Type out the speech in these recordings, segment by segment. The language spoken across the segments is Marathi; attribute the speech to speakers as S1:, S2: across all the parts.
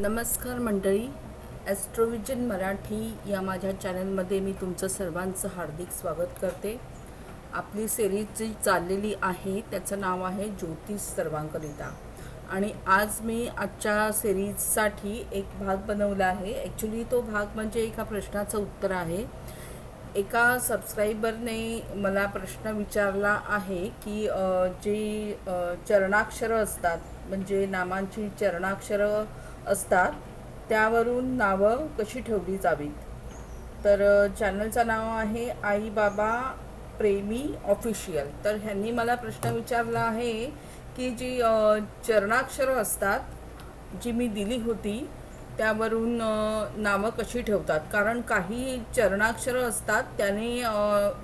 S1: नमस्कार मंडळी ॲस्ट्रोविजन मराठी या माझ्या चॅनलमध्ये मी तुमचं सर्वांचं हार्दिक स्वागत करते. आपली सिरीज जी चाललेली आहे त्याचं नाव आहे ज्योतिष सर्वांकरिता. आणि आज मी आजच्या सिरीजसाठी एक भाग बनवला आहे. ॲक्च्युली तो भाग म्हणजे एका प्रश्नाचं उत्तर आहे. एका सबस्क्रायबरने मला प्रश्न विचारला आहे की जे चरणाक्षरं असतात म्हणजे नामांची चरणाक्षरं असतात त्यावरून नावं कशी ठेवली जावीत? तर चॅनलचं नाव आहे आई बाबा प्रेमी ऑफिशियल. तर ह्यांनी मला प्रश्न विचारला आहे की जी चरणाक्षरं असतात जी मी दिली होती त्यावरून नावं कशी ठेवतात? कारण काही चरणाक्षरं असतात त्याने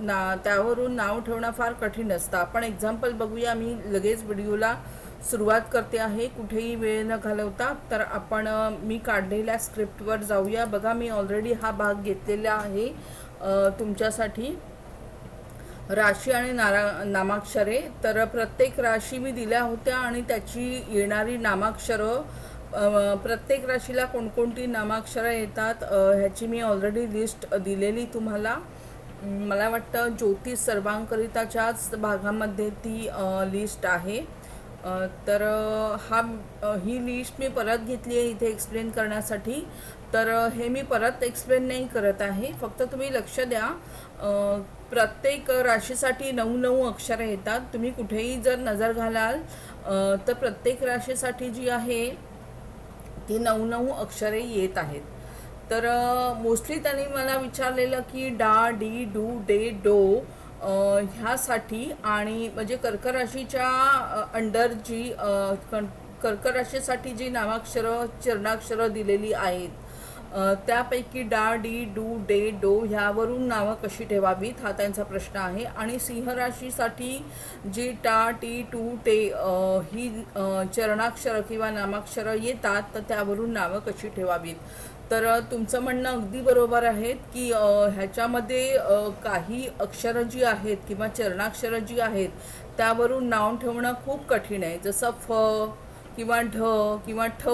S1: ना त्यावरून नाव ठेवणं फार कठीण असतं. आपण एक्झाम्पल बघूया मी लगेच व्हिडिओला सुरुवात करते आहे. कुठेही वेळ न घालवता. तर आपण मी काढलेल्या स्क्रिप्टवर जाऊया. बघा मी ऑलरेडी हा भाग घेतलेला आहे. तुमच्यासाठी. राशी आणि नारा नामाक्षरे. तर प्रत्येक राशी मी दिल्या होत्या आणि त्याची येणारी नामाक्षरं प्रत्येक राशीला कोणकोणती नामाक्षरं येतात ह्याची मी ऑलरेडी लिस्ट दिलेली तुम्हाला. मला वाटतं ज्योतिष सर्वांकरिताच्याच भागामध्ये ती लिस्ट आहे. तर हा ही लिस्ट मी परत घेतली आहे इथे एक्सप्लेन करण्यासाठी. तर हे मी परत एक्सप्लेन नाही करत आहे. फक्त तुम्ही लक्ष द्या. प्रत्येक राशीसाठी नऊ नऊ अक्षरं येतात. तुम्ही कुठेही जर नजर घालाल तर प्रत्येक राशीसाठी जी आहे ती नऊ नऊ अक्षरे येत आहेत. तर मोस्टली त्यांनी मला विचारलेलं की डा डी डू डे डो ह्यासाठी आणि म्हणजे कर्कराशीच्या अंडर जी कर्कराशीसाठी जी नामाक्षरं चरणाक्षरं दिलेली आहेत त्यापैकी डा डी डू डे डो ह्यावरून नावं कशी ठेवावीत? हा त्यांचा प्रश्न आहे. आणि सिंहराशीसाठी जी टा टी टू टे ही चरणाक्षरं किंवा नामाक्षरं येतात तर त्यावरून नावं कशी ठेवावीत? तर तुमचं म्हणणं अगदी बरोबर आहेत की ह्याच्यामध्ये काही अक्षरं जी आहेत किंवा चरणाक्षरं जी आहेत त्यावरून नाव ठेवणं खूप कठीण आहे. जसं फ किंवा ढ किंवा ठ.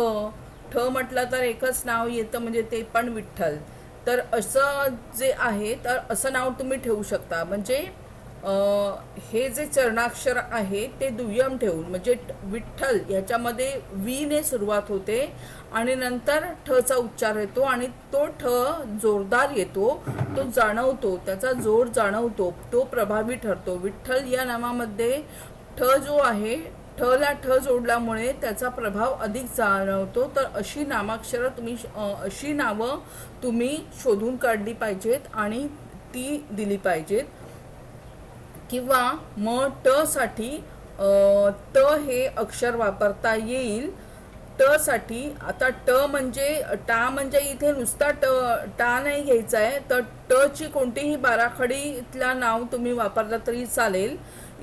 S1: ठ म्हटलं तर एकच नाव येतं म्हणजे ते पण विठ्ठल. तर असं जे आहे तर असं नाव तुम्ही ठेवू शकता. म्हणजे हे जे चरणाक्षर आहे ते दुय्यम ठेवून म्हणजे विठ्ठल ह्याच्यामध्ये वीने सुरुवात होते आणि नंतर ठचा उच्चार येतो आणि तो ठ जोरदार येतो तो जाणवतो त्याचा जोर जाणवतो तो प्रभावी ठरतो. विठ्ठल या नामामध्ये ठ जो आहे ठ ला ठ जोडल्यामुळे त्याचा प्रभाव अधिक जाणवतो. तर अशी नामाक्षरं तुम्ही अशी नावं तुम्ही शोधून काढली पाहिजेत आणि ती दिली पाहिजेत. किंवा म ट साठी त हे अक्षर वापरता येईल. ट साठी आता ट म्हणजे टा म्हणजे इथे नुसता ट टा नाही घ्यायचा आहे. तर ट ची कोणतीही बाराखडीतला नाव तुम्ही वापरला तरी चालेल.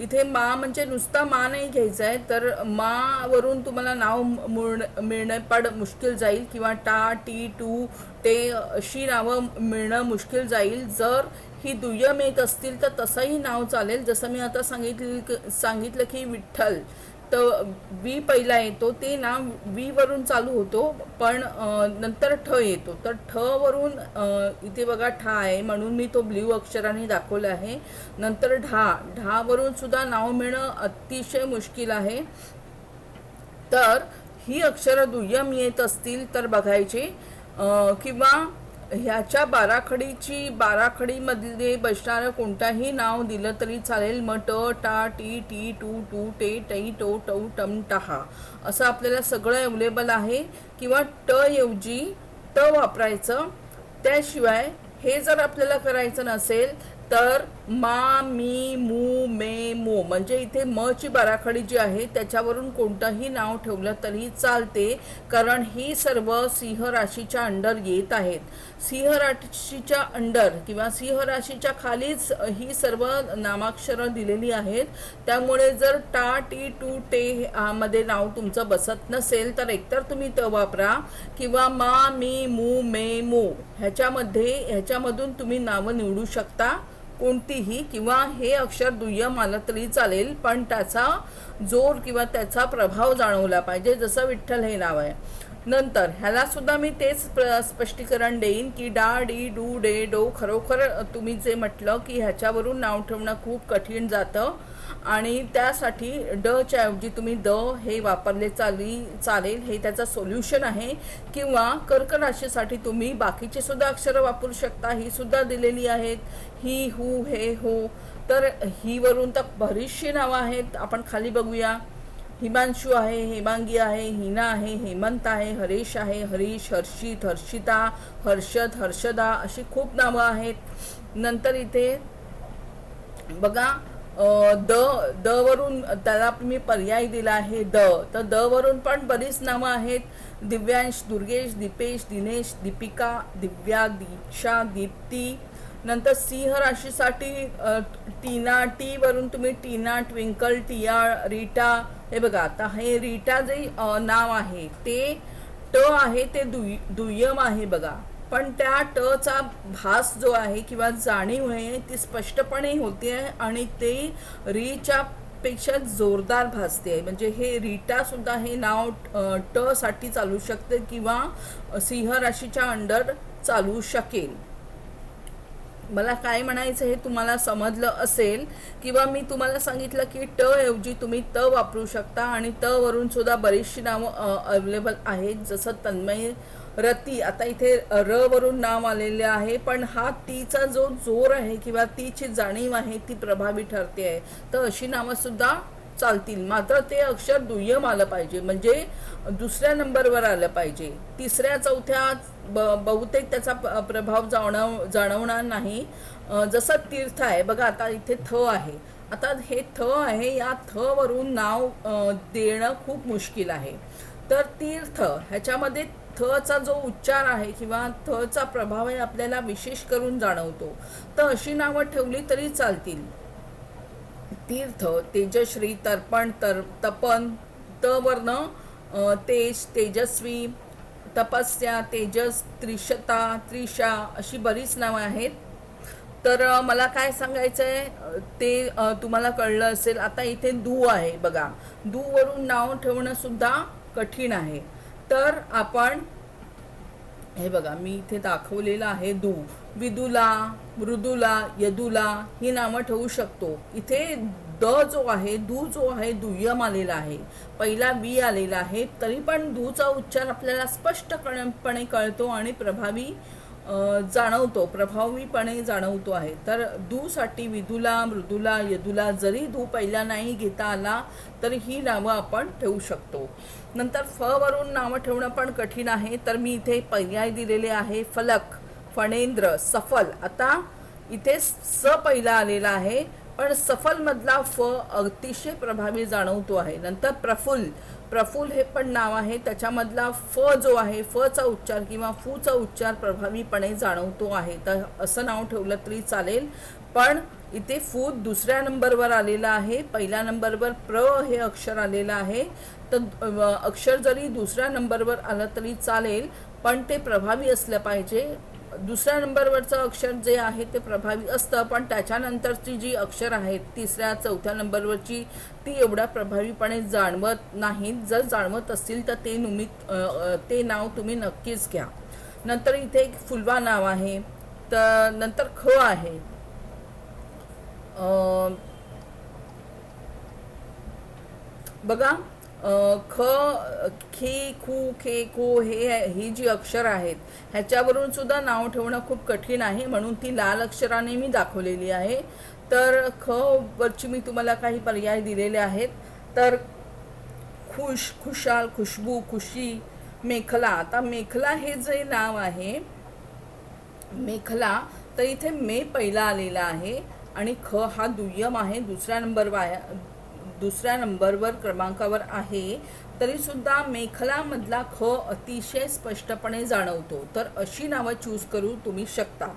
S1: इथे मा म्हणजे नुसता मा नाही घ्यायचा आहे. तर मा वरून तुम्हाला नाव मिळणं मिळणं मुश्किल जाईल. किंवा टा टी टू ते अशी नावं मिळणं मुश्किल जाईल. जर ही दुय्यम येत असतील तर तसंही नाव चालेल. जसं मी आता सांगितलं सांगितलं की विठ्ठल. तर वी पहिला येतो. ते नाव वी वरून चालू होतो पण नंतर ठ येतो. तर ठ वरून इथे बघा ठा आहे म्हणून मी तो ब्ल्यू अक्षराने दाखवला आहे. नंतर ढा. ढावरून सुद्धा नाव मिळणं अतिशय मुश्किल आहे. तर ही अक्षरं दुय्यम येत असतील तर बघायची. किंवा ह्याच्या बाराखडीची बाराखडीमध्ये बसणारं कोणताही नाव दिलं तरी चालेल. म ट टा टी टी टू टू टे टई टो टौ टम टहा असं आपल्याला सगळं अवेलेबल आहे. किंवा ट ऐवजी ट वापरायचं. त्याशिवाय हे जर आपल्याला करायचं नसेल तर मा मी मू मे मो. म्हणजे इथे म ची बाराखडी जी आहे त्याच्यावरून कोणतंही नाव ठेवलं तरी चालते कारण ही सर्व सिंह राशीच्या अंडर येत आहेत. सिंह राशीच्या अंडर किंवा सिंह राशीच्या खालीच ही सर्व नामाक्षरं दिलेली आहेत. त्यामुळे जर टा टी टू टे मध्ये नाव तुमचं बसत नसेल तर एकतर तुम्ही त वापरा किंवा मा मी मू मे मो. ह्याच्यामध्ये ह्याच्यामधून तुम्ही नावं निवडू शकता. कोणतीही किंवा हे अक्षर दुय्यम आलं तरी चालेल पण त्याचा जोर किंवा त्याचा प्रभाव जाणवला पाहिजे जसं विठ्ठल हे नाव आहे. नंतर ह्याला सुद्धा मी तेच प्र- स्पष्टीकरण देईन की डा डी डू डे डो खरोखर तुम्ही जे म्हटलं की ह्याच्यावरून नाव ठेवणं खूप कठीण जातं आणि त्यासाठी डच्या ऐवजी तुम्ही द हे वापरले चाली चालेल हे त्याचं सोल्युशन आहे. किंवा कर्कराशीसाठी तुम्ही बाकीचे सुद्धा अक्षरं वापरू शकता ही सुद्धा दिलेली आहेत. ही हू हे हो. तर हीवरून तर बरीचशी नावं आहेत. आपण खाली बघूया. हिमांशू आहे हेमांगी आहे हिना आहे हेमंत आहे हरेश आहे हरीश हर्षित हर्षिता हर्षद हर्षदा अशी खूप नावं आहेत. नंतर इथे बघा द द वरून त्याला मी पर्याय दिला आहे द. तर द वरून पण बरीच नावं आहेत. दिव्यांश दुर्गेश दीपेश दिनेश दीपिका दिव्या दीक्षा दीप्ती नंतर सिंह राशीसाठी टीना टी वरून तुम्ही टीना ट्विंकल टिया रीटा हे बघा आता हे रीटा जे नाव आहे ते ट आहे ते दुय्य दुय्यम आहे बघा. पण त्या टचा भास जो आहे किंवा जाणीव आहे ती स्पष्टपणे होते आणि ते रीच्या पेक्षा जोरदार भासते. आहे म्हणजे हे रीटा सुद्धा हे नाव ट साठी चालू शकते किंवा सिंह राशीच्या अंडर चालू शकेल. मला काय म्हणायचं हे तुम्हाला समजलं असेल किंवा मी तुम्हाला सांगितलं की ट ऐवजी तुम्ही त वापरू शकता आणि त वरून सुद्धा बरीचशी नावं अवेलेबल आहेत. जसं तन्मय रती आता इथे र वरून नाव आलेले आहे पण हा तीचा जो जोर आहे किंवा तीची जाणीव आहे ती प्रभावी ठरते. आहे तर अशी नावं सुद्धा चालतील. मात्र ते अक्षर दुय्यम आलं पाहिजे. म्हणजे दुसऱ्या नंबरवर आलं पाहिजे. तिसऱ्या चौथ्या ब बहुतेक त्याचा प्रभाव जाणव जाणवणार नाही. जसं तीर्थ आहे. बघा आता इथे थ आहे. आता हे थ आहे या थ वरून नाव देणं खूप मुश्किल आहे. तर तीर्थ ह्याच्यामध्ये थचा जो उच्चार आहे किंवा थचा प्रभाव आहे आपल्याला विशेष करून जाणवतो. तर अशी नावं ठेवली तरी चालतील. तीर्थ तेजश्री तर्पण तर तपन तवर्ण तेज तेजस्वी तपस्या तेजस त्रिशता त्रिशा अशी बरीच नावं आहेत. तर मला काय सांगायचं आहे ते तुम्हाला कळलं असेल आता इथे दू आहे बघा. दूवरून नाव ठेवणंसुद्धा कठीण आहे. तर आपण हे बघा मी इथे दाखवलेलं आहे दू. विदुला मृदुला यदुला ही नावं ठेवू शकतो. इथे द जो आहे दू जो आहे दुय्यम आलेला आहे. पहिला वी आलेला आहे तरी पण दूचा उच्चार आपल्याला स्पष्टपणे कळतो आणि प्रभावी जाणवतो प्रभावीपणे जाणवतो आहे. तर दूसाठी विदुला मृदुला यदुला जरी दू पहिला नाही घेता आला तरी ही नावं आपण ठेवू शकतो. नंतर फवरून नावं ठेवणं पण कठीण आहे. तर मी इथे पर्याय दिलेले आहे. फलक. फणेंद्र सफल. आता इथे स पहिला आलेला आहे पण सफल मधला फ अतिशय प्रभावी जाणवतो आहे. नंतर प्रफुल प्रफुल हे पण नाव आहे. त्याच्यामधला फ जो आहे फचा उच्चार किंवा फूचा उच्चार प्रभावीपणे जाणवतो आहे. तर असं नाव ठेवलं तरी चालेल. पण इथे फू दुसऱ्या नंबरवर आलेला आहे. पहिल्या नंबरवर प्र हे अक्षर आलेलं आहे. तर अक्षर जरी दुसऱ्या नंबरवर आलं तरी चालेल पण ते प्रभावी असलं पाहिजे. दुसऱ्या नंबरवरचं अक्षर जे आहे ते प्रभावी असतं पण त्याच्यानंतरची जी अक्षर आहेत तिसऱ्या चौथ्या नंबरवरची ती एवढ्या प्रभावीपणे जाणवत नाहीत. जर जाणवत असतील तर ते निमित्त ते नाव तुम्ही नक्कीच घ्या. नंतर इथे एक फुलवा नाव आहे. तर नंतर ख आहे. बघा. ख खे खू खे खो हे ही जी अक्षर आहेत. ह्याच्यावरून सुद्धा नाव ठेवणं खूप कठीण आहे म्हणून ती लाल अक्षराने मी दाखवलेली आहे. तर ख वरची मी तुम्हाला काही पर्याय दिलेले आहेत. तर खुश खुशाल खुशबू खुशी मेखला. आता मेखला हे जे नाव आहे मेखला तर इथे मे पहिला आलेला आहे आणि ख हा दुय्यम आहे दुसऱ्या नंबर वाया दुसऱ्या नंबरवर क्रमांकावर आहे तरीसुद्धा मेखलामधला ख अतिशय स्पष्टपणे जाणवतो. तर अशी नावं चूज करू तुम्ही शकता.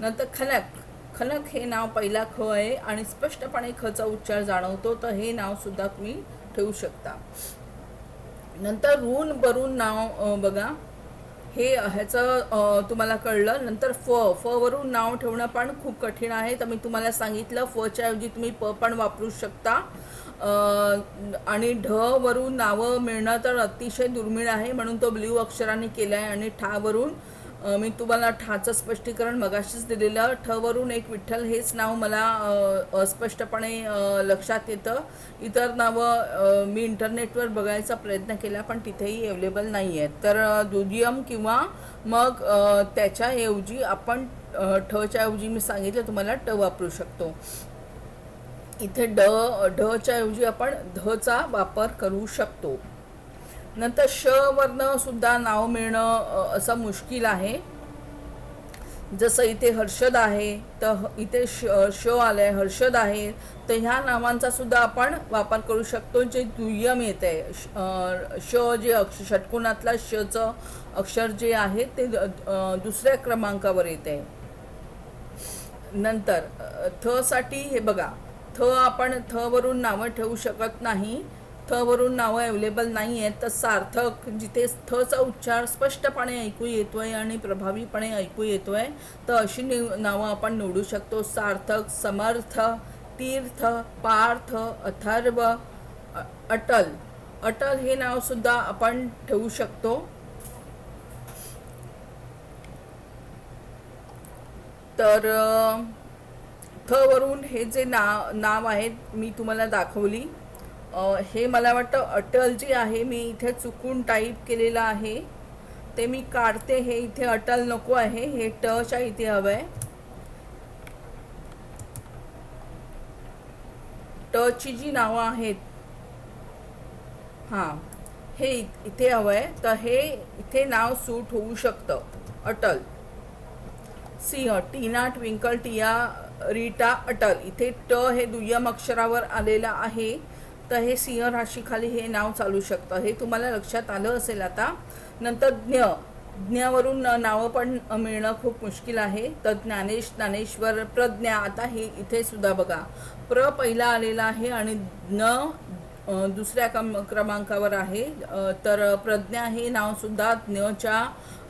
S1: नंतर खलक. खनक हे नाव पहिला ख आहे आणि स्पष्टपणे खचा उच्चार जाणवतो तर हे नावसुद्धा तुम्ही ठेवू शकता. नंतर ऋण बरून नाव बघा. हे ह्याचं तुम्हाला कळलं. नंतर फ फ वरून नाव ठेवणं पण खूप कठीण आहे. तर मी तुम्हाला सांगितलं फच्या ऐवजी तुम्ही प पण वापरू शकता. आणि ढ वरून नावं मिळणं तर अतिशय दुर्मिळ आहे. म्हणून तो ब्ल्यू अक्षराने केला आहे आणि ठावरून वरून मी तुम्हाला ठाचं स्पष्टीकरण मगाशीच दिलेलं. ठवरून एक विठ्ठल हेच नाव मला अस्पष्टपणे लक्षात येतं. इतर नावं मी इंटरनेटवर बघायचा प्रयत्न केला पण तिथेही अवेलेबल नाही आहेत तर दुधियम दुय्यम किंवा मग त्याच्याऐवजी आपण ठच्या ऐवजी मी सांगितलं तुम्हाला ट वापरू शकतो. इथे ड ढच्या ऐवजी आपण धचा वापर करू शकतो. नंतर श सुद्धा नाव मिळणं असं मुश्किल आहे. जसं इथे हर्षद आहे तर इथे श श आलंय हर्षद आहे तर ह्या नावांचा सुद्धा आपण वापर करू शकतो. जे दुय्यम येत आहे श श जे अक्ष षटकोनातला शचं अक्षर जे आहे ते द- दुसऱ्या क्रमांकावर येत आहे नंतर थ साठी हे बघा थ आपण थ वरून नावं ठेवू शकत नाही. थवरून नावं अवेलेबल नाही आहेत तर सार्थक जिथे थचा उच्चार स्पष्टपणे ऐकू येतो आहे आणि प्रभावीपणे ऐकू येतो आहे तर अशी नि- नावं आपण निवडू शकतो. सार्थक समर्थ तीर्थ पार्थ अथर्व अटल. अटल हे नावसुद्धा आपण ठेवू शकतो. तर थवरून हे जे नाव नाव आहेत मी तुम्हाला दाखवली. हे मला वाटतं अटल जे आहे मी इथे चुकून टाईप केलेलं आहे. ते मी काढते हे इथे अटल नको आहे हे टच्या इथे हवं आहे. टची जी नावं आहेत हां हे इथे हवं आहे. तर हे इथे नाव सूट होऊ शकतं. अटल. सिंह टीना ट्विंकल टिया रीटा अटल. इथे ट हे दुय्यम अक्षरावर आलेलं आहे. तर हे सिंह राशीखाली हे नाव चालू शकतं. हे तुम्हाला लक्षात आलं असेल आता. नंतर ज्ञ. ज्ञावरून नावं पण मिळणं खूप मुश्किल आहे. तर ज्ञानेश ज्ञानेश्वर प्रज्ञा आता हे इथे सुद्धा बघा. प्र पहिला आलेला आहे आणि ज्ञ दुसऱ्या क्रम क्रमांकावर आहे. तर प्रज्ञा हे नावसुद्धा ज्ञच्या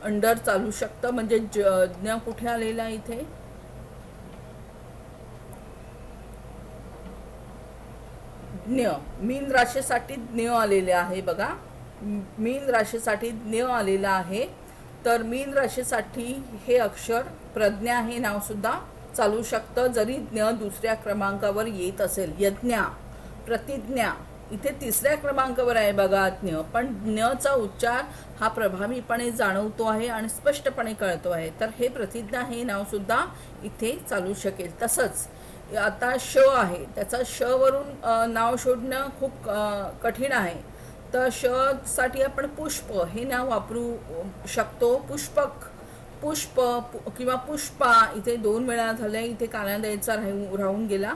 S1: अंडर चालू शकतं. म्हणजे ज ज्ञ कुठे आलेलं आहे इथे? ज्ञ मीन राशीसाठी ज्ञ आलेले आहे बघा. मीन राशीसाठी ज्ञ आलेलं आहे. तर मीन राशीसाठी हे अक्षर प्रज्ञा हे नावसुद्धा चालू शकतं. जरी ज्ञ दुसऱ्या क्रमांकावर येत असेल यज्ञा प्रतिज्ञा इथे तिसऱ्या क्रमांकावर आहे बघा ज्ञ. पण ज्ञचा उच्चार हा प्रभावीपणे जाणवतो आहे आणि स्पष्टपणे कळतो आहे. तर हे प्रतिज्ञा हे नावसुद्धा इथे चालू शकेल. तसंच आता श आहे. त्याचा श वरून नाव शोधणं खूप कठीण आहे. तर श साठी आपण पुष्प हे नाव वापरू शकतो. पुष्पक पुष्प पु- किंवा पुष्पा इथे दोन वेळा झाले इथे काना द्यायचा राहू राहून गेला.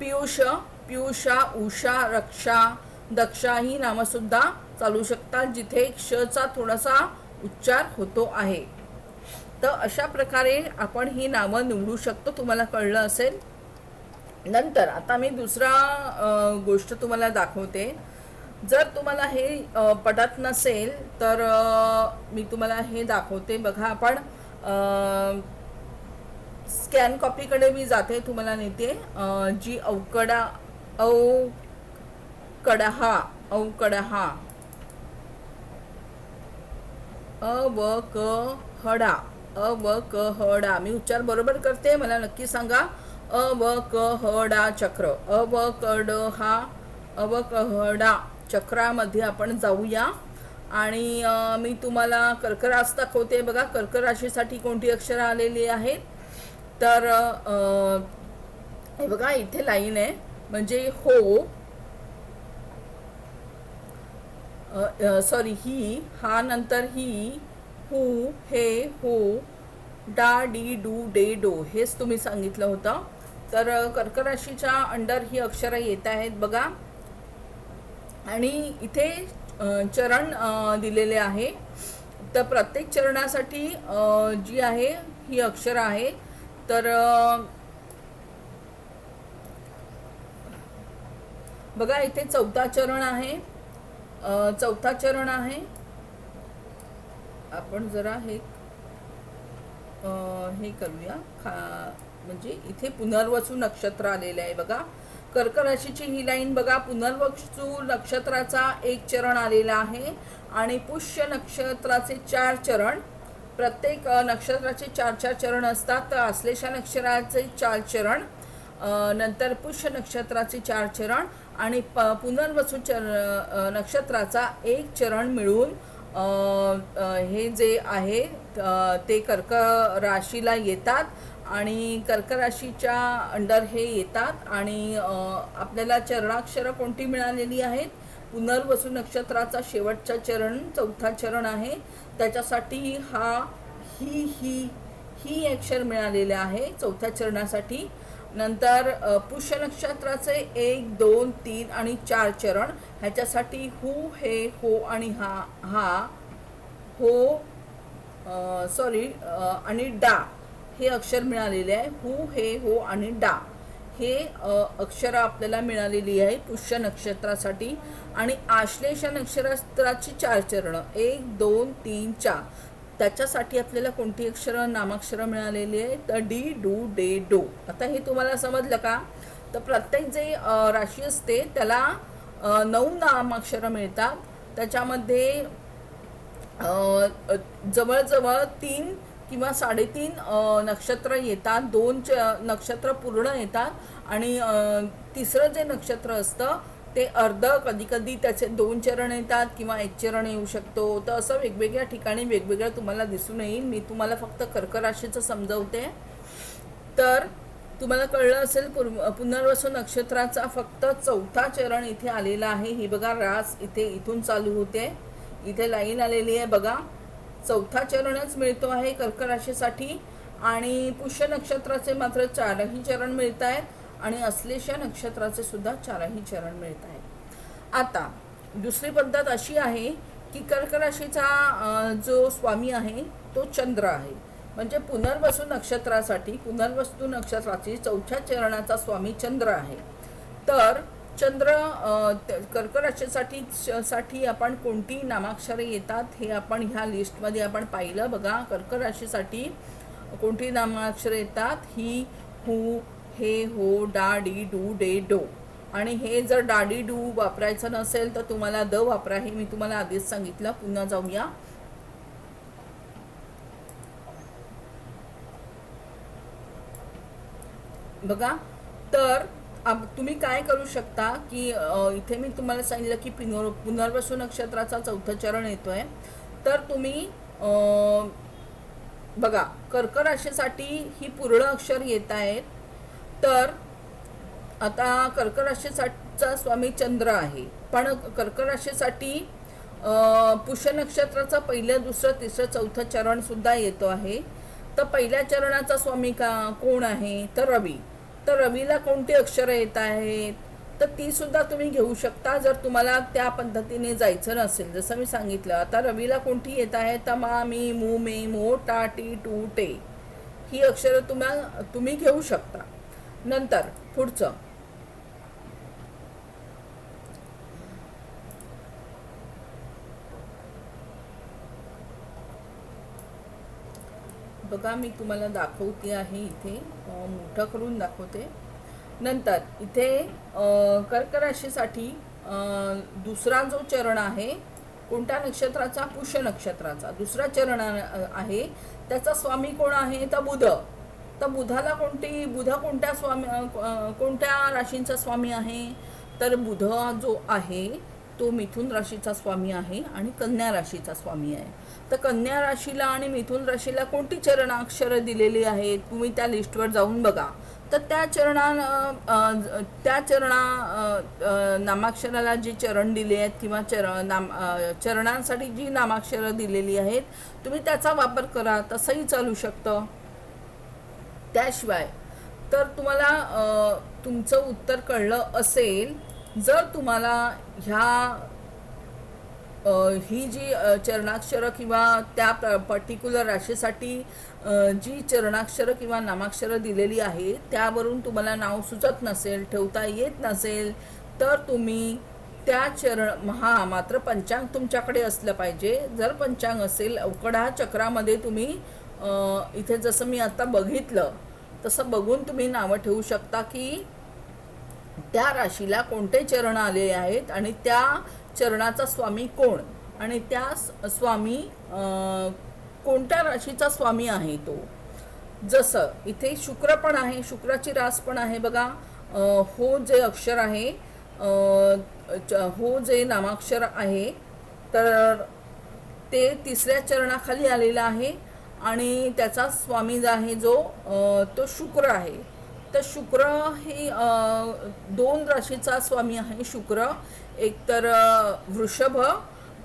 S1: पियुष पियुषा उषा रक्षा दक्षा ही नावंसुद्धा चालू शकतात जिथे क्षचा थोडासा उच्चार होतो आहे. तर अशा प्रकारे आपण ही नावं निवडू शकतो. तुम्हाला कळलं असेल. नंतर आता मी दुसरा गोष्ट तुम्हाला दाखवते. जर तुम्हाला हे पटत नसेल तर मी तुम्हाला हे दाखवते. बघा आपण स्कॅन कॉपीकडे मी जाते तुम्हाला नेते. जी अवकडा अवकडहा अवकडहा. अ व क हडा अ व क हडा मी उच्चार बरोबर करते मला नक्की सांगा. अ व क हडा चक्र. अ व क ड हा अ व क हडा चक्रामध्ये आपण जाऊया. आणि मी तुम्हाला कर्करास दाखवते. बघा कर्क राशीसाठी कोणती अक्षरं आलेली आहेत? तर हे बघा इथे लाईन आहे. म्हणजे हो सॉरी ही हा नंतर ही हू हे हो डा डी डू डे डो हेच तुम्ही सांगितलं होतं. तर कर्कराशीच्या अंडर ही अक्षरं येत आहेत बघा. आणि इथे चरण दिलेले आहे. तर प्रत्येक चरणासाठी जी आहे ही अक्षरं आहे. तर बघा इथे चौथा चरण आहे. चौथा चरण आहे. आपण जरा हे हे करूया. खा म्हणजे इथे पुनर्वसू नक्षत्र आलेलं आहे बघा. कर्क राशीची ही लाईन बघा पुनर्वसू नक्षत्राचा एक चरण आलेला आहे आणि पुष्य नक्षत्राचे चार चरण. प्रत्येक नक्षत्राचे चार चार चरण असतात तर आश्लेषा नक्षत्राचे चार चरण नंतर पुष्य नक्षत्राचे चार चरण आणि प पुनर्वसू चर नक्षत्राचा एक चरण मिळून हे जे आहे ते कर्क राशीला येतात. आणि कर्कराशीच्या अंडर हे येतात आणि आपल्याला चरणाक्षरं कोणती मिळालेली आहेत? पुनर्वसू नक्षत्राचा शेवटचा चरण चौथा चरण आहे. त्याच्यासाठी हा ही ही ही अक्षर मिळालेले आहे चौथ्या चरणासाठी. नंतर पुष्य नक्षत्राचे एक दोन तीन आणि चार चरण. ह्याच्यासाठी हु हे हो आणि हा हा हो सॉरी आणि डा. हे अक्षर मिळालेले आहे. हु हे हो आणि डा. हे अक्षर आपल्याला मिळालेली आहे पुष्य नक्षत्रासाठी. आणि आश्लेष नक्षत्राची चार चरणं. एक दोन तीन चार. त्याच्यासाठी आपल्याला कोणती अक्षरं नामाक्षरं मिळालेली आहे तर डी डू डे डो. आता हे तुम्हाला समजलं का? तर प्रत्येक जे राशी असते त्याला नऊ नामाक्षरं मिळतात. त्याच्यामध्ये जवळजवळ तीन किंवा साडेतीन नक्षत्र येतात दोन च नक्षत्र पूर्ण येतात आणि तिसरं जे नक्षत्र असतं ते अर्ध कधी कधी त्याचे दोन चरण येतात किंवा एक चरण येऊ शकतो. तर असं वेगवेगळ्या ठिकाणी वेगवेगळं तुम्हाला दिसून येईल. मी तुम्हाला फक्त कर्कराशीचं समजवते. तर तुम्हाला कळलं असेल पुर- पुनर्वसू नक्षत्राचा फक्त चौथा चरण इथे आलेला आहे. ही बघा रास इथे इथून चालू होते. इथे लाईन आलेली आहे बघा. चौथा चरणच मिळतो आहे कर्क राशीसाठी आणि पुष्य नक्षत्राचे मात्र चारही चरण मिळत आहेत. आणि अश्लेषा नक्षत्राचे सुद्धा चारही चरण मिळत आहेत. आता दुसरी पद्धत अशी आहे की कर्क राशीचा जो स्वामी आहे तो चंद्र आहे. म्हणजे पुनर्वसू नक्षत्रासाठी पुनर्वस्तू नक्षत्राची चौथ्या चरणाचा स्वामी चंद्र आहे. तर चंद्र कर्क राशीसाठी साठी आपण कोणती नामाक्षरे येतात हे आपण ह्या लिस्टमध्ये आपण पाहिलं. बघा कर्क राशीसाठी कोणती नामाक्षरे येतात? ही हू हे हो डा डी डू डे डो. आणि हे जर डाडी डू वापरायचं नसेल तर तुम्हाला द वापरा. हे मी तुम्हाला आधीच सांगितलं. पुन्हा जाऊया. बघा तर तुम्ही काय करू शकता की इथे मी तुम्हाला सांगितलं की पुनर् पुनर्वसू नक्षत्राचा चौथं चरण येतो आहे तर तुम्ही बघा कर्क राशीसाठी ही पूर्ण अक्षर येत आहेत. तर आता कर्क राशीचा स्वामी चंद्र आहे. पण कर्क राशीसाठी पुष्य नक्षत्राचं पहिलं दुसरं तिसरं चौथं चरणसुद्धा येतो आहे. तर पहिल्या चरणाचा स्वामी का कोण आहे? तर रवी. तर रवीला कोणती अक्षरं येत आहेत? तर ती सुद्धा तुम्ही घेऊ शकता जर तुम्हाला त्या पद्धतीने जायचं नसेल. जसं मी सांगितलं आता रवीला कोणती येत आहे? तर मा मी मू मे मो टा टी टू टे. ही अक्षरं तुम्हाला तुम्ही घेऊ शकता. नंतर पुढचं. बघा मी तुम्हाला दाखवते आहे इथे. मोठं करून दाखवते. नंतर इथे कर्कराशीसाठी दुसरा जो चरण आहे कोणत्या नक्षत्राचा? पुष्य नक्षत्राचा. दुसरा चरण आहे त्याचा स्वामी कोण आहे? तर बुध. तर बुधाला कोणती बुध कोणत्या स्वामी कोणत्या राशींचा स्वामी आहे? तर बुध जो आहे तो मिथुन राशीचा स्वामी आहे आणि कन्या राशीचा स्वामी आहे. तर कन्या राशीला आणि मिथुन राशीला कोणती चरणाक्षरं दिलेली आहेत? तुम्ही त्या लिस्टवर जाऊन बघा. तर त्या चरणा त्या चरणा नामाक्षराला जे चरण दिले आहेत किंवा चर नाम चरणांसाठी जी नामाक्षरं दिलेली आहेत तुम्ही त्याचा वापर करा. तसंही चालू शकतं. त्याशिवाय तर तुम्हाला तुमचं उत्तर कळलं असेल जर तुम्हाला ह्या ही जी चरणाक्षरं किंवा त्या पर्टिक्युलर राशीसाठी जी चरणाक्षरं किंवा नामाक्षरं दिलेली आहे त्यावरून तुम्हाला नाव सुचत नसेल ठेवता येत नसेल तर तुम्ही त्या चरण हा मात्र पंचांग तुमच्याकडे असलं पाहिजे. जर पंचांग असेल अवकडा चक्रामध्ये तुम्ही इथे जसं मी आता बघितलं तसं बघून तुम्ही नावं ठेवू शकता की त्या राशीला कोणते चरण आले आहेत आणि त्या चरणाचा स्वामी कोण? आणि त्या स्वामी कोणत्या राशीचा स्वामी आहे तो? जसं इथे शुक्र पण आहे शुक्राची रास पण आहे बघा. हो जे अक्षर आहे च- हो जे नामाक्षर आहे तर ते तिसऱ्या चरणाखाली आलेलं आहे. आणि त्याचा स्वामी जो आहे जो तो शुक्र आहे. तर शुक्र ही दोन राशीचा स्वामी आहे शुक्र. एकतर वृषभ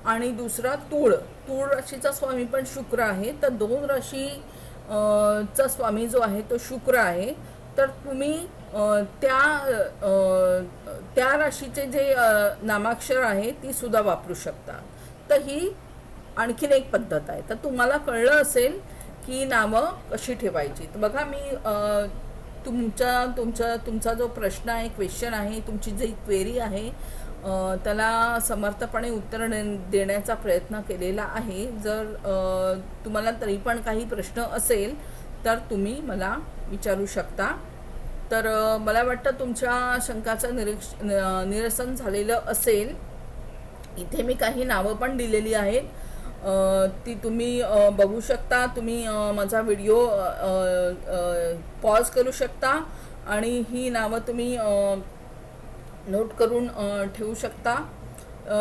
S1: आणि दुसरा तूळ. तूळ राशीचा स्वामी पण शुक्र आहे. तर दोन राशी चा स्वामी जो आहे तो शुक्र आहे. तर तुम्ही त्या त्या राशीचे जे नामाक्षर आहे ती सुद्धा वापरू शकता. तर ही आणखीन एक पद्धत आहे. तर तुम्हाला कळलं असेल की नावं कशी ठेवायची. तर बघा मी तुमच्या तुमच्या तुमचा जो प्रश्न आहे क्वेश्चन आहे तुमची जी क्वेरी आहे त्याला समर्थपणे उत्तर दे- देण्याचा प्रयत्न केलेला आहे. जर तुम्हाला तरी पण काही प्रश्न असेल तर तुम्ही मला विचारू शकता. तर मला वाटतं तुमच्या शंकाचं निरीक्ष न- निरसन झालेलं असेल. इथे मी काही नावं पण दिलेली आहेत. ती तुम्ही बघू शकता. तुम्ही माझा व्हिडिओ पॉज करू शकता. आणि ही नावं तुम्ही नोट करून ठेवू शकता.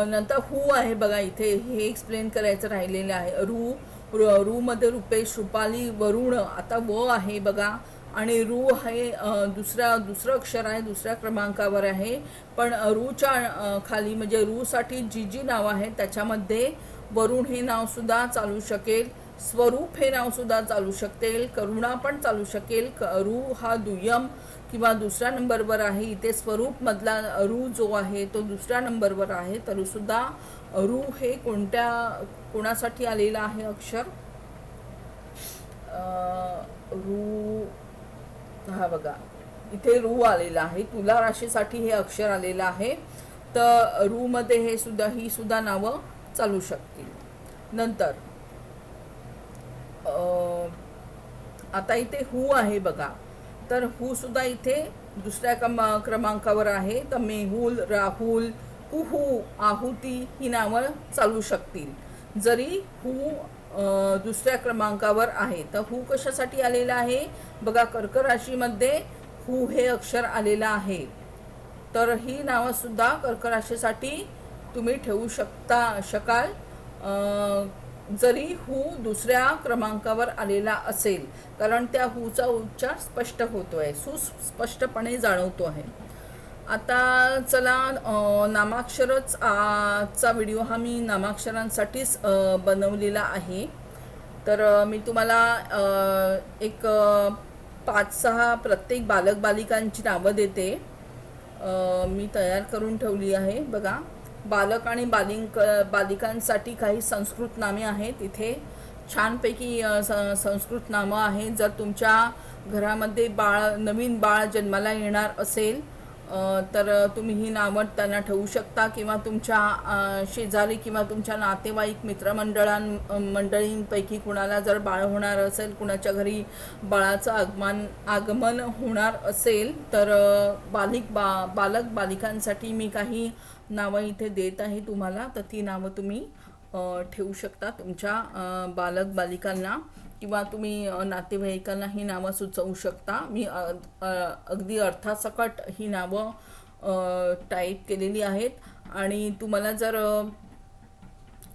S1: नंतर हू आहे बघा इथे. हे एक्सप्लेन करायचं राहिलेलं आहे. रू रू रूमध्ये रुपेश रुपाली वरुण. आता व आहे बघा. आणि रू हे दुसऱ्या दुसरा दुसरं अक्षर आहे. दुसऱ्या क्रमांकावर आहे. पण रूच्या खाली म्हणजे रूसाठी जी जी नावं आहेत त्याच्यामध्ये वरुण हे नाव सुद्धा चालू शकेल. स्वरूप हे नाव सुद्धा चालू शकेल. करुणा पण चालू शकेल. क- रू हा दुय्यम किंवा दुसऱ्या नंबरवर आहे. इथे स्वरूप मधला रू जो आहे तो दुसऱ्या नंबरवर आहे. तरी सुद्धा रू हे कोणत्या कोणासाठी आलेलं आहे अक्षर? रू हा बघा. इथे रू आलेला आहे. तुला राशीसाठी हे अक्षर आलेलं आहे. तर रूमध्ये हे सुद्धा ही सुद्धा नावं चालू शकतील. नंतर आता इथे हू आहे बघा. तर हू सुद्धा इथे दुसऱ्या क्रम- क्रमांकावर आहे. तर मेहुल राहुल कुहू आहुती ही नावं चालू शकतील. जरी हू दुसऱ्या क्रमांकावर आहे तर हू कशासाठी आलेला आहे? बघा कर्क राशीमध्ये हू हे अक्षर आलेलं आहे. तर ही नावं सुद्धा कर्क राशीसाठी तुम्ही ठेवू शकता शकाल. जरी हू दुसऱ्या क्रमांकावर आलेला असेल कारण त्या हूचा उच्चार स्पष्ट होतो आहे सुस्पष्टपणे जाणवतो आहे. आता चला नामाक्षरच आजचा चा व्हिडिओ हा मी नामाक्षरांसाठीच बनवलेला आहे. तर मी तुम्हाला एक पाच सहा प्रत्येक बालक बालिकांची नावं देते. मी तयार करून ठेवली आहे बघा. बालक आणि बालिंक बालिकांसाठी काही संस्कृत नामे आहेत. इथे छानपैकी स- संस्कृत नामं आहेत. जर तुमच्या घरामध्ये बाळ नवीन बाळ जन्माला येणार असेल तर तुम्ही ही नावं त्यांना ठेवू शकता किंवा तुमच्या शेजारी किंवा तुमच्या नातेवाईक मित्रमंडळां मंडळींपैकी कुणाला जर बाळ होणार असेल कुणाच्या घरी बाळाचं आगमन आगमन होणार असेल तर बालिक बा बालक बालिकांसाठी मी काही नावं इथे देत आहे तुम्हाला तर ती नावं तुम्ही ठेवू शकता तुमच्या बालक बालिकांना किंवा तुम्ही नातेवाईकांना ही नावं सुचवू शकता. मी अगदी अर्थासकट ही नावं टाईप केलेली आहेत. आणि तुम्हाला जर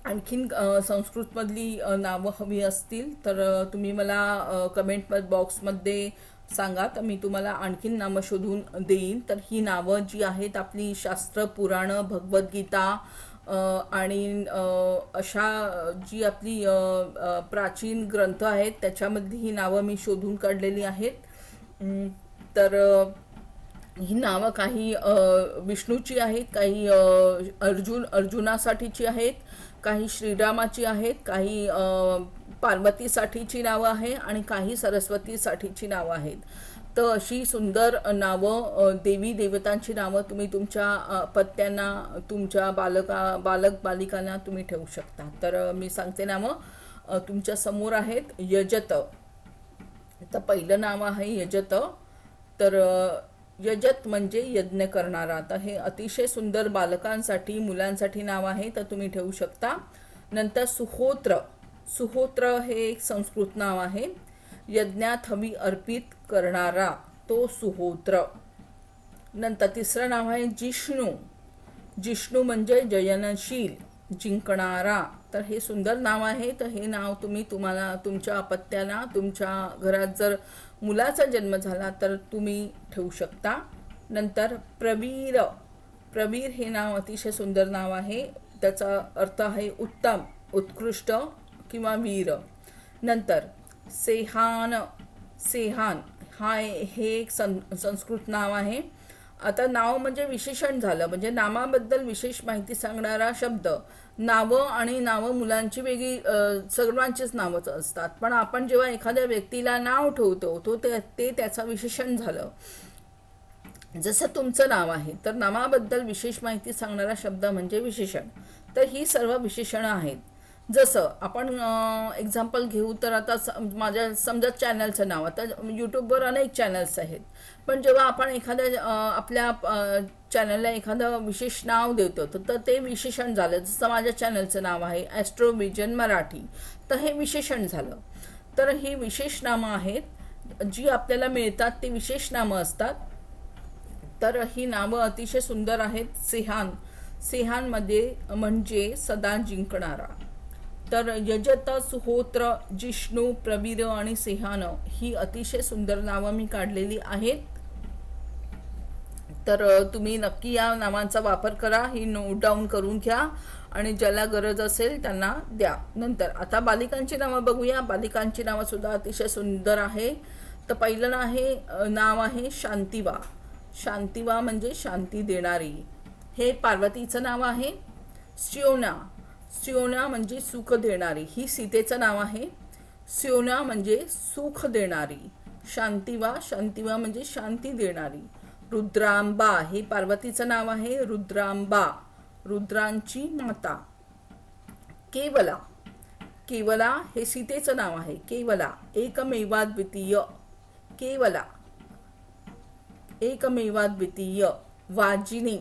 S1: आणखीन संस्कृतमधली नावं हवी असतील तर तुम्ही मला कमेंट बॉक्समध्ये सांगा तर मी तुम्हाला आणखीन नावं शोधून देईन. तर ही नावं जी आहेत आपली शास्त्र पुराणं भगवद्गीता आणि अशा जी आपली प्राचीन ग्रंथ आहेत त्याच्यामधली ही नावं मी शोधून काढलेली आहेत. तर ही नावं काही विष्णूची आहेत काही अर्जुन अर्जुनासाठीची आहेत काही श्रीरामाची आहेत काही पार्वतीसाठीची नावं आहे आणि काही सरस्वतीसाठीची नावं आहेत. तर अशी सुंदर नावं देवी देवतांची नावं तुम्ही तुमच्या पत्त्यांना तुमच्या बालका बालक बालिकांना तुम्ही ठेवू शकता. तर मी सांगते नावं. तुमच्यासमोर आहेत यजत. तर पहिलं नाव आहे यजत. तर यजत म्हणजे यज्ञ करणारा. तर हे अतिशय सुंदर बालकांसाठी मुलांसाठी नाव आहे तर तुम्ही ठेवू शकता. नंतर सुहोत्र. सुहोत्र हे एक संस्कृत नाव आहे. यज्ञात हवी अर्पित करणारा तो सुहोत्र. नंतर तिसरं नाव आहे जिष्णू. जिष्णू म्हणजे जयनशील जिंकणारा. तर हे सुंदर नाव आहे. तर हे नाव तुम्ही तुम्हाला तुमच्या अपत्याला तुमच्या घरात जर मुलाचा जन्म झाला तर तुम्ही ठेवू शकता. नंतर प्रवीर. प्रवीर हे नाव अतिशय सुंदर नाव आहे. त्याचा अर्थ आहे उत्तम उत्कृष्ट किंवा वीर. नंतर सेहान सेहान हा हे एक सं संस्कृत नाव आहे. आता नाव म्हणजे विशेषण झालं. म्हणजे नामाबद्दल विशेष माहिती सांगणारा शब्द. नावं आणि नावं मुलांची वेगळी सर्वांचीच नावंच असतात. पण आपण जेव्हा एखाद्या व्यक्तीला नाव ठेवतो तो ते ते त्याचं विशेषण झालं. जसं तुमचं नाव आहे तर नामाबद्दल विशेष माहिती सांगणारा शब्द म्हणजे विशेषण. तर ही सर्व विशेषणं आहेत. जसं आपण एक्झाम्पल घेऊ तर आता माझ्या समजा चॅनलचं नाव आता यूट्यूबवर अनेक चॅनल्स आहेत. पण जेव्हा आपण एखाद्या आपल्या चॅनलला एखादं विशेष नाव देतो तर तर ते विशेषण झालं. जसं माझ्या चॅनलचं नाव आहे ॲस्ट्रोविजन मराठी तर हे विशेषण झालं. तर ही विशेष नामं आहेत जी आपल्याला मिळतात ती विशेष नामं असतात. तर ही नावं अतिशय सुंदर आहेत. सिहान सिहानमध्ये म्हणजे सदा जिंकणारा. तर यजत सुहोत्र जिष्णू प्रवीर आणि सिंहान ही अतिशय सुंदर नावं मी काढलेली आहेत. तर तुम्ही नक्की या नावांचा वापर करा ही नोट डाऊन करून घ्या आणि ज्याला गरज असेल त्यांना द्या. नंतर आता बालिकांची नावं बघूया. बालिकांची नावं सुद्धा अतिशय सुंदर आहे. तर पहिलं ना आहे नाव आहे शांतिवा. शांतिवा म्हणजे शांती देणारी. हे पार्वतीचं नाव आहे. शिवना स्योना म्हणजे सुख देणारी. ही सीतेचं नाव आहे. स्योना म्हणजे सुख देणारी. शांतिवा शांतिवा म्हणजे शांती देणारी. रुद्रांबा हे पार्वतीचं नाव आहे. रुद्रांबा रुद्रांची माता. केवला. केवला हे सीतेचं नाव आहे. केवला. एकमेवाद्वितीय केवला. एकमेवाद्वितीय वाजिनी.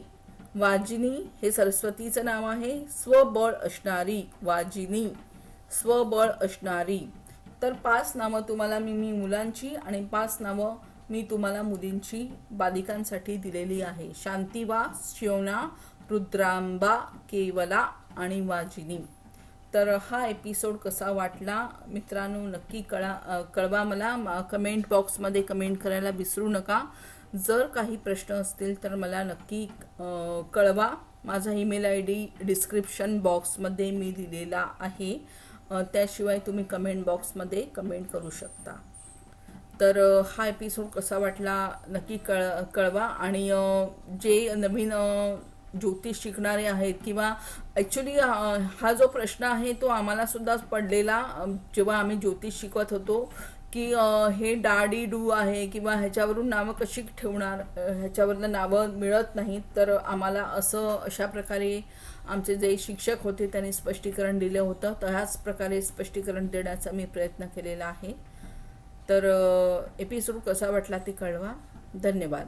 S1: वाजिनी हे सरस्वतीचं नाव आहे. स्वबळ असणारी वाजिनी. स्वबळ असणारी. तर पाच नावं तुम्हाला मी मी मुलांची आणि पाच नावं मी तुम्हाला मुलींची बालिकांसाठी दिलेली आहे. शांतिवा शिवना रुद्रांबा केवला आणि वाजिनी. तर हा एपिसोड कसा वाटला? मित्रांनो नक्की कळा कळवा मला. कमेंट बॉक्समध्ये कमेंट करायला विसरू नका. जर काही प्रश्न असतील तर मला नक्की कळवा. माझा ईमेल आय डी डिस्क्रिप्शन बॉक्समध्ये मी दिलेला आहे. त्याशिवाय तुम्ही कमेंट बॉक्समध्ये कमेंट करू शकता. तर हा एपिसोड कसा वाटला नक्की कळ कळवा. आणि जे नवीन ज्योतिष शिकणारे आहेत किंवा ॲक्च्युली हा जो प्रश्न आहे तो आम्हाला सुद्धा पडलेला. जेव्हा आम्ही ज्योतिष शिकवत होतो की हे डाडी डू आहे किंवा ह्याच्यावरून नावं कशी ठेवणार ह्याच्यावरनं नावं मिळत नाहीत तर आम्हाला असं अशा प्रकारे आमचे जे शिक्षक होते त्यांनी स्पष्टीकरण दिलं होतं. तर ह्याच प्रकारे स्पष्टीकरण देण्याचा मी प्रयत्न केलेला आहे. तर एपिसोड कसा वाटला ते कळवा. धन्यवाद.